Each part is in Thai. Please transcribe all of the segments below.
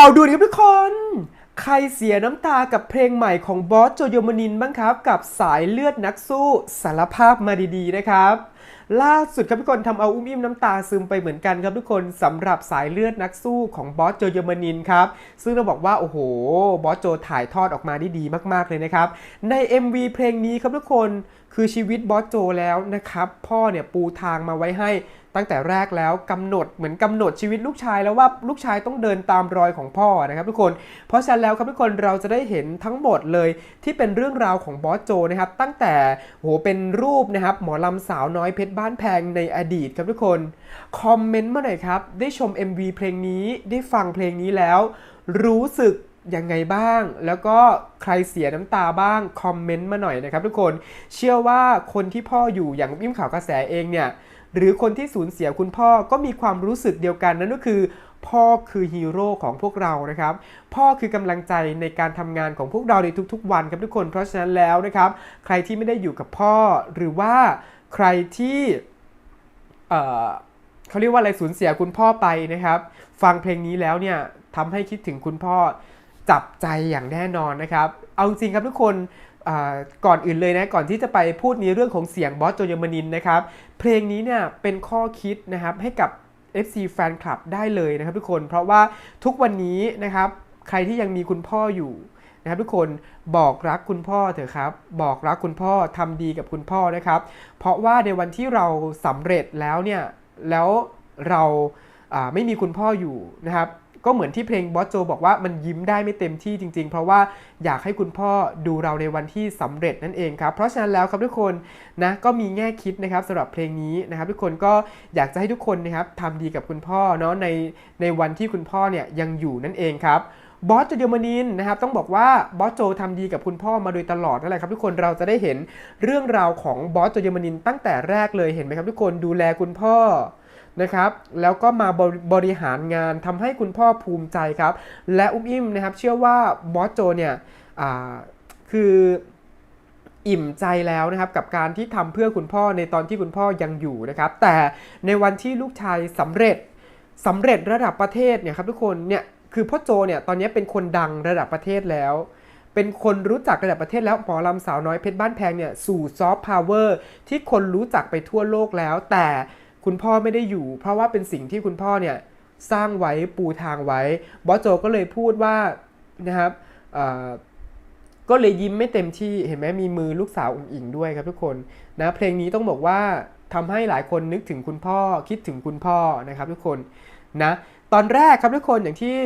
เอาดูดิครับทุกคน ใครเสียน้ำตากับเพลงใหม่ของบอสโจโยมานินบ้างครับ กับสายเลือดนักสู้สารภาพมาดีๆนะครับ ล่าสุดครับทุกคนทำเอาอุ้มอิ่มน้ำตาซึมไปเหมือนกันครับทุกคนสำหรับสายเลือดนักสู้ของบอสโจโยมานินครับ ซึ่งเราบอกว่าโอ้โหบอสโจถ่ายทอดออกมาได้ดีมากๆเลยนะครับ ใน MV เพลงนี้ครับทุกคนคือชีวิตบอสโจแล้วนะครับ พ่อเนี่ยปูทางมาไว้ให้ ตั้งแต่แรกแล้วกำหนดเหมือนกำหนดชีวิตลูกชายแล้วว่าลูกชายต้องเดินตามรอยของพ่อนะครับทุกคน เพราะฉะนั้นแล้วครับทุกคนเราจะได้เห็นทั้งหมดเลยที่เป็นเรื่องราวของบอสโจนะครับตั้งแต่โหเป็นรูปนะครับหมอลำสาวน้อยเพชรบ้านแพงในอดีตครับทุกคนคอมเมนต์มาหน่อยครับได้ชม MV เพลงนี้ได้ฟังเพลงนี้แล้ว รู้สึกยังไงบ้าง แล้วก็ใครเสียน้ำตาบ้างคอมเมนต์มาหน่อยนะครับทุกคนเชื่อว่าคนที่พ่ออยู่อย่างอิ่มข่าวกระแสเองเนี่ย หรือคนที่สูญเสียคุณพ่อก็มีความรู้สึกเดียวกันนั่นก็คือ พ่อคือฮีโร่ของพวกเรานะครับ พ่อคือกำลังใจในการทำงานของพวกเราในทุกๆ วันครับทุกคน เพราะฉะนั้นแล้วนะครับ ใครที่ไม่ได้อยู่กับพ่อ หรือว่าใครที่เขาเรียกว่าอะไรสูญเสียคุณพ่อไปนะครับ ฟังเพลงนี้แล้วเนี่ยทำให้คิดถึงคุณพ่อจับใจอย่างแน่นอนนะครับ เอาจริงครับทุกคน ก่อนอื่นเลยนะก่อนที่จะไปพูดในเรื่องของเสียงบอสโจยมานินนะครับเพลงนี้เนี่ยเป็นข้อคิดนะครับให้กับ FC แฟนคลับได้เลยนะครับทุกคนเพราะว่าทุกวันนี้นะครับใครที่ยังมีคุณพ่ออยู่นะครับทุกคนบอกรักคุณพ่อเถอะครับ บอกรักคุณพ่อทำดีกับคุณพ่อนะครับ เพราะว่าในวันที่เราสำเร็จแล้วเนี่ยแล้วเราไม่มีคุณพ่ออยู่นะครับ ก็เหมือนที่เพลงบอสโจบอกว่ามันยิ้มได้ไม่เต็มที่จริง ๆ เพราะว่าอยากให้คุณพ่อดูเราในวันที่สำเร็จนั่นเองครับ เพราะฉะนั้นแล้วครับทุกคนนะก็มีแง่คิดนะครับสำหรับเพลงนี้นะครับ ทุกคนก็อยากจะให้ทุกคนนะครับทำดีกับคุณพ่อเนาะในในวันที่คุณพ่อเนี่ยยังอยู่นั่นเองครับบอสโจเดอมานินนะครับต้องบอกว่าบอสโจทำดีกับคุณพ่อมาโดยตลอดนั่นแหละครับทุกคนเราจะได้เห็นเรื่องราวของบอสโจเดอมานินตั้งแต่แรกเลยเห็นไหมครับทุกคนดูแลคุณพ่อ นะครับ แล้วก็มาบริบริหารงานทำให้คุณพ่อภูมิใจครับ และอุ้มอิ่มนะครับ เชื่อว่าบอสโจเนี่ยคืออิ่มใจแล้วนะครับกับการที่ทำเพื่อคุณพ่อในตอนที่คุณพ่อยังอยู่นะครับ แต่ในวันที่ลูกชายสำเร็จสำเร็จระดับประเทศเนี่ยครับทุกคนเนี่ยคือพ่อโจเนี่ยตอนนี้เป็นคนดังระดับประเทศแล้ว เป็นคนรู้จักระดับประเทศแล้วหมอลำสาวน้อยเพชรบ้านแพงเนี่ยสู่ซอฟต์พาวเวอร์ที่คนรู้จักไปทั่วโลกแล้ว แต่ คุณพ่อไม่ได้อยู่ เพราะว่าเป็นสิ่งที่คุณพ่อเนี่ยสร้างไว้ปูทางไว้บอสโจก็เลยพูดว่านะครับก็เลยยิ้มไม่เต็มที่เห็นไหมมีมือลูกสาวอุ๋งอิงด้วยครับทุกคนนะเพลงนี้ต้องบอกว่าทำให้หลายคนนึกถึงคุณพ่อคิดถึงคุณพ่อนะครับทุกคนนะ ตอนแรกครับทุกคนอย่างที่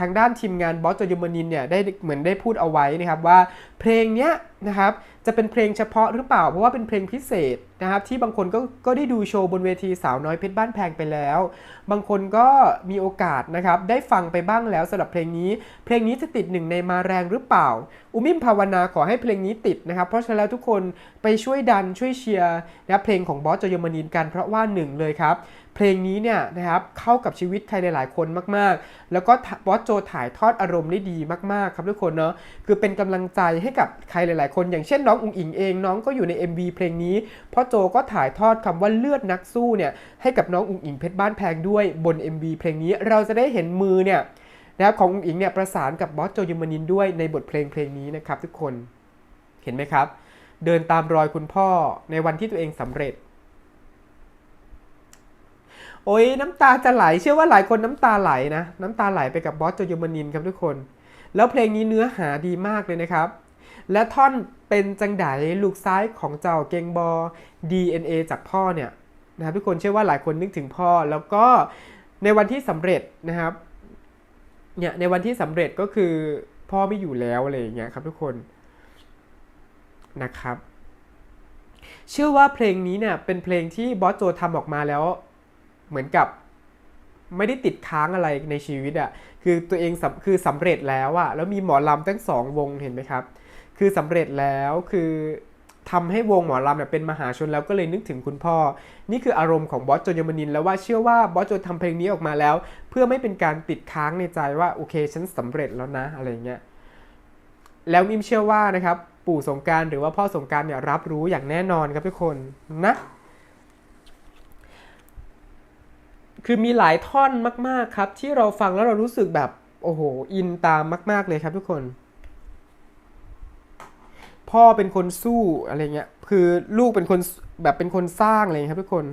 ทางด้านทีมงานบอสโจยมานินเนี่ยได้เหมือนได้พูดเอาไว้นะครับว่าเพลงเนี้ยนะครับจะเป็นเพลงเฉพาะหรือเปล่า เพราะว่าเป็นเพลงพิเศษนะครับที่บางคนก็ก็ได้ดูโชว์บนเวทีสาวน้อยเพชรบ้านแพงไปแล้ว บางคนก็มีโอกาสนะครับได้ฟังไปบ้างแล้วสำหรับเพลงนี้ เพลงนี้จะติดหนึ่งในมาแรงหรือเปล่า อุมิมภาวนาขอให้เพลงนี้ติดนะครับเพราะฉะนั้นทุกคนไปช่วยดันช่วยเชียร์นะเพลงของบอสโจยมานินกันเพราะว่าหนึ่งเลยครับ เพลงนี้เนี่ยนะครับเข้ากับชีวิตใครหลายๆคนมากๆ แล้วก็บอสโจถ่ายทอดอารมณ์ได้ดีมากๆ ครับทุกคนเนาะคือเป็นกำลังใจให้กับใครหลาย ๆ คน อย่างเช่นน้องอุ๋งอิงเองน้องก็อยู่ใน MV เพลงนี้พ่อโจก็ถ่ายทอดคำว่าเลือดนักสู้เนี่ยให้กับน้องอุ๋งอิงเพชรบ้านแพงด้วยบน MV เพลงนี้เราจะได้เห็นมือเนี่ยนะครับของอุ๋งอิงเนี่ยประสานกับบอสโจยมานินด้วยในบทเพลงเพลงนี้นะครับทุกคนเห็นไหมครับ เดินตามรอยคุณพ่อในวันที่ตัวเองสำเร็จ โอ้ยน้ำตาจะไหล เชื่อว่าหลายคนน้ำตาไหลนะ น้ำตาไหลไปกับบอสโจยมานินครับทุกคน แล้วเพลงนี้เนื้อหาดีมากเลยนะครับ และท่อนเป็นจังไดลูกซ้ายของเจ้าเกงบอ DNA จากพ่อเนี่ยนะครับทุกคนเชื่อว่าหลายคนนึกถึงพ่อ แล้วก็ในวันที่สำเร็จนะครับเนี่ยในวันที่สำเร็จก็คือพ่อไม่อยู่แล้วอะไรอย่างเงี้ยครับทุกคนนะครับ เชื่อว่าเพลงนี้เนี่ยเป็นเพลงที่บอสโจทำออกมาแล้ว เหมือนกับไม่ได้ติดค้างอะไรในชีวิตอะ่ะคือตัวเองคือสำเร็จแล้วอะ่ะแล้วมีหมอลำตั้งสองวงเห็นไหมครับ คือสำเร็จแล้วคือทำให้วงหมอลำเนี่ยเป็นมหาชนแล้วก็เลยนึกถึงคุณพ่อ นี่คืออารมณ์ของบอสโจยมานินแล้วว่าเชื่อว่าบอสโจทำเพลงนี้ออกมาแล้ว เพื่อไม่เป็นการติดค้างในใจว่าโอเคฉันสำเร็จแล้วนะอะไรเงี้ยแล้วมิมเชื่อว่านะครับปู่สงการหรือว่าพ่อสงการเนี่ยรับรู้อย่างแน่นอนครับทุกคนนะ คือมีหลายท่อนมาก ๆ ครับ ที่เราฟังแล้วเรารู้สึกแบบ โอ้โห อินตามมาก ๆ เลยครับทุกคน พ่อเป็นคนสู้อะไรเงี้ย คือลูกเป็นคนแบบเป็นคนสร้างอะไรเงี้ยครับทุกคน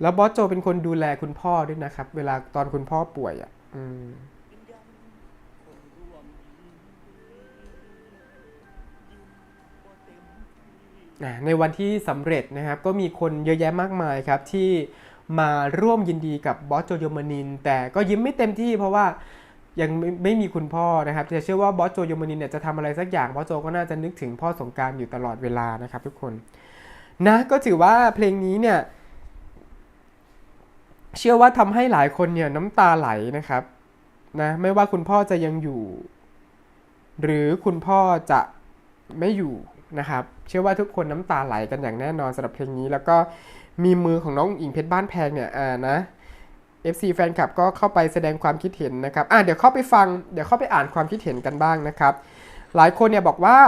แล้วบอสโจเป็นคนดูแลคุณพ่อด้วยนะครับ เวลาตอนคุณพ่อป่วยอะอืมอะในวันที่สำเร็จนะครับ ก็มีคนเยอะแยะมากมายครับที่มาร่วมยินดีกับบอสโจโยมานิน แต่ก็ยิ้มไม่เต็มที่เพราะว่ายังไม่ไม่มีคุณพ่อนะครับแต่เชื่อว่าบอสโจโยมานินเนี่ยจะทำอะไรสักอย่างบอสโจก็น่าจะนึกถึงพ่อสงการอยู่ตลอดเวลานะครับทุกคนนะก็ถือว่าเพลงนี้เนี่ย เชื่อว่าทำให้หลายคนเนี่ยน้ำตาไหลนะครับนะไม่ว่าคุณพ่อจะยังอยู่ หรือคุณพ่อจะไม่อยู่นะครับ เชื่อว่าทุกคนน้ำตาไหลกันอย่างแน่นอนสำหรับเพลงนี้ แล้วก็มีมือของน้องอิงเพชรบ้านแพงเนี่ยอ่านะ FC แฟนคลับก็เข้าไปแสดงความคิดเห็นนะครับอะเดี๋ยวเข้าไปฟังเดี๋ยวเข้าไปอ่านความคิดเห็นกันบ้างนะครับ หลายคนเนี่ยบอกว่า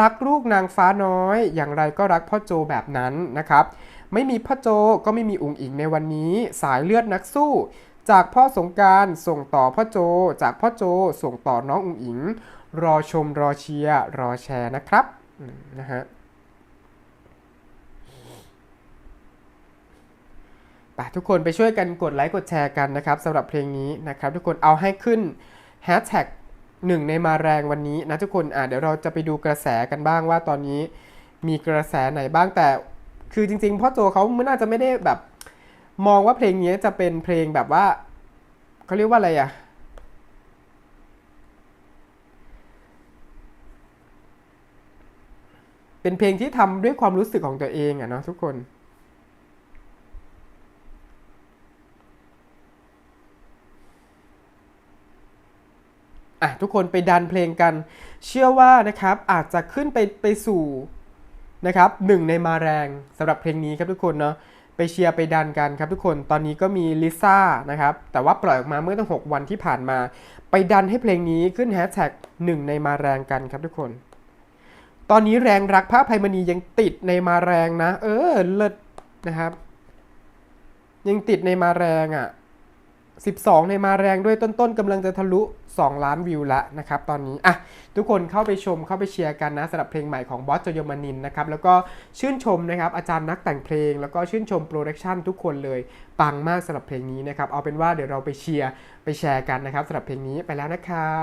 รักลูกนางฟ้าน้อย อย่างไรก็รักพ่อโจแบบนั้นนะครับ ไม่มีพ่อโจก็ไม่มีอุงอิงในวันนี้ สายเลือดนักสู้ จากพ่อสงการส่งต่อพ่อโจ จากพ่อโจส่งต่อน้องอุงอิง รอชมรอเชียร์รอแชร์นะครับนะฮะไปทุกคนไปช่วยกันกดไลค์กดแชร์กันนะครับสำหรับเพลงนี้นะครับ ทุกคนเอาให้ขึ้นแฮชแท็กหนึ่งในมาแรงวันนี้นะทุกคนอะเดี๋ยวเราจะไปดูกระแสกันบ้างว่าตอนนี้มีกระแสไหนบ้างแต่ คือจริงๆพ่อโจเขาไม่น่าจะไม่ได้แบบ มองว่าเพลงนี้จะเป็นเพลงแบบว่าเขาเรียกว่าอะไรอะเป็นเพลงที่ทำด้วยความรู้สึกของตัวเองอะเนาะทุกคนอะทุกคนไปดันเพลงกัน เชื่อว่านะครับอาจจะขึ้นไปไปสู่ นะครับหนึ่งในมาแรงสำหรับเพลงนี้ครับทุกคนเนาะไปเชียร์ไปดันกันครับทุกคนตอนนี้ก็มีลิซ่านะครับ แต่ว่าปล่อยออกมาเมื่อตั้ง 6 วันที่ผ่านมา ไปดันให้เพลงนี้ขึ้นแฮชแท็กหนึ่งในมาแรงกันครับทุกคน ตอนนี้แรงรักพระภัยมณียังติดในมาแรงนะ เออเลิศนะครับ ยังติดในมาแรงอะ 12ในมาแรงด้วยต้นๆกำลังจะทะลุ 2 ล้านวิวละนะครับตอนนี้อะทุกคนเข้าไปชมเข้าไปเชียร์กันนะสำหรับเพลงใหม่ของบอสโจยมานินนะครับแล้วก็ชื่นชมนะครับอาจารย์นักแต่งเพลง แล้วก็ชื่นชมโปรดักชันทุกคนเลยปังมากสำหรับเพลงนี้นะครับเอาเป็นว่าเดี๋ยวเราไปเชียร์ไปแชร์กันนะครับสำหรับเพลงนี้ไปแล้วนะครับ